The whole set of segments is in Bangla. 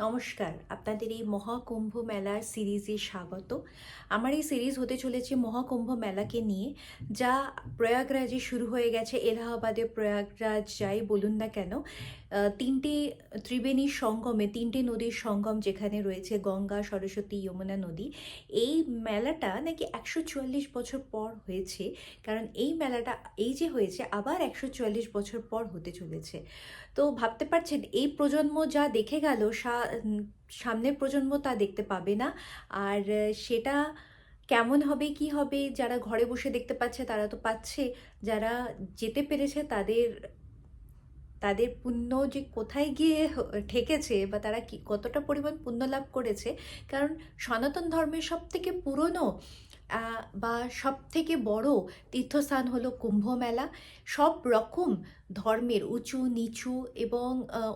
নমস্কার, আপনাদের এই মহাকুম্ভ মেলার সিরিজে স্বাগত। আমার এই সিরিজ হতে চলেছে মহাকুম্ভ মেলাকে নিয়ে, যা প্রয়াগরাজে শুরু হয়ে গেছে, এলাহাবাদে প্রয়াগরাজ যাই বলুন না কেন। তিনটে ত্রিবেণীর সঙ্গমে, তিনটে নদীর সঙ্গম যেখানে রয়েছে গঙ্গা, সরস্বতী, যমুনা নদী, এই মেলাটা নাকি একশো চুয়াল্লিশ বছর পর হয়েছে। কারণ এই মেলাটা, এই যে হয়েছে, আবার একশো চুয়াল্লিশ বছর পর হতে চলেছে। তো ভাবতে পারছেন, এই প্রজন্ম যা দেখে গেল, সা- সামনের প্রজন্ম তা দেখতে পাবে না। আর সেটা কেমন হবে, কি হবে, যারা ঘরে বসে দেখতে পাচ্ছে, তারা তো পাচ্ছে। যারা যেতে পেরেছে, তাদের তাদের পুণ্য যে কোথায় গিয়ে ঠেকেছে বা তারা কি, কতটা পরিমাণ পুণ্য লাভ করেছে, কারণ সনাতন ধর্মের সব থেকে পুরনো বা সব থেকে বড় তীর্থস্থান হলো কুম্ভ মেলা সব রকম ধর্মের, উঁচু, নিচু এবং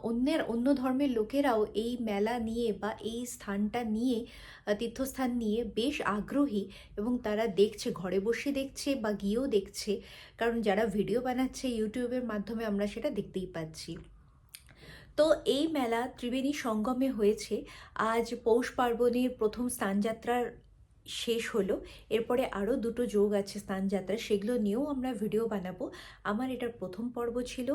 অন্যের, অন্য ধর্মের লোকেরাও এই মেলা নিয়ে বা এই স্থানটা নিয়ে তীর্থস্থান নিয়ে বেশ আগ্রহী এবং তারা দেখছে, ঘরে বসে দেখছে বা গিয়েও দেখছে। কারণ যারা ভিডিও বানাচ্ছে ইউটিউবের মাধ্যমে আমরা সেটা দেখতেই পাচ্ছি। তো এই মেলা ত্রিবেণী সঙ্গমে হয়েছে। আজ পৌষ পার্বণের প্রথম স্নানযাত্রার শেষ হলো। এরপরে আরও দুটো যোগ আছে স্নানযাত্রা সেগুলো নিয়েও আমরা ভিডিও বানাবো। আমার এটার প্রথম পর্ব ছিল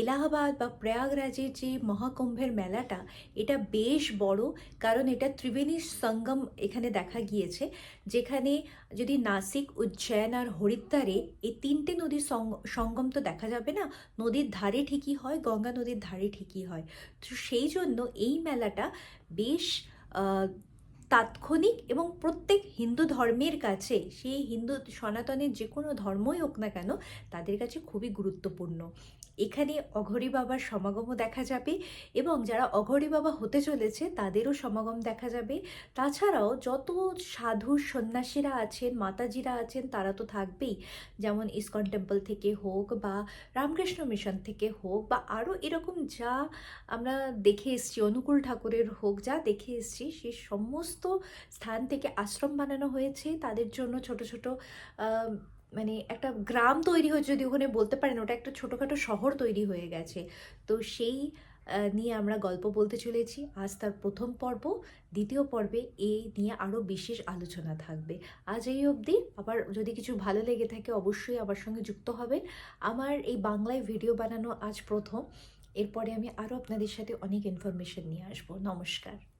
এলাহাবাদ বা প্রয়াগরাজের যে মহাকুম্ভের মেলাটা, এটা বেশ বড় কারণ এটা ত্রিবেণী সঙ্গম এখানে দেখা গিয়েছে, যেখানে যদি নাসিক, উজ্জয়ন আর হরিদ্বারে এই তিনটে নদীর সঙ্গম তো দেখা যাবে না, নদীর ধারে ঠিকই হয়, গঙ্গা নদীর ধারে ঠিকই হয়। তো সেই জন্য এই মেলাটা বেশ তাৎক্ষণিক এবং প্রত্যেক হিন্দু ধর্মের কাছে, সেই হিন্দু সনাতনের যে কোনো ধর্মই হোক না কেন, তাদের কাছে খুবই গুরুত্বপূর্ণ। এখানে অঘরী বাবার সমাগমও দেখা যাবে এবং যারা অঘরী বাবা হতে চলেছে তাদেরও সমাগম দেখা যাবে। তাছাড়াও যত সাধু সন্ন্যাসীরা আছেন, মাতাজিরা আছেন, তারা তো থাকবেই। যেমন ইসকন টেম্পল থেকে হোক বা রামকৃষ্ণ মিশন থেকে হোক বা আরও এরকম যা আমরা দেখে এসেছি, অনুকূল ঠাকুরের হোক, যা দেখে এসেছি, সে সমস্ত স্থান থেকে আশ্রম বানানো হয়েছে। তাদের জন্য ছোট ছোট মানে একটা গ্রাম তৈরি হয়েছে যদি ওখানে বলতে পারেন, ওটা একটা ছোটোখাটো শহর তৈরি হয়ে গেছে। তো সেই নিয়ে আমরা গল্প বলতে চলেছি। আজ তার প্রথম পর্ব। দ্বিতীয় পর্বে এই নিয়ে আরও বিশেষ আলোচনা থাকবে। আজ এই অবধি। আবার যদি কিছু ভালো লেগে থাকে অবশ্যই আমার সঙ্গে যুক্ত হবেন। আমার এই বাংলায় ভিডিও বানানো আজ প্রথম। এরপরে আমি আরও আপনাদের সাথে অনেক ইনফরমেশন নিয়ে আসব। নমস্কার।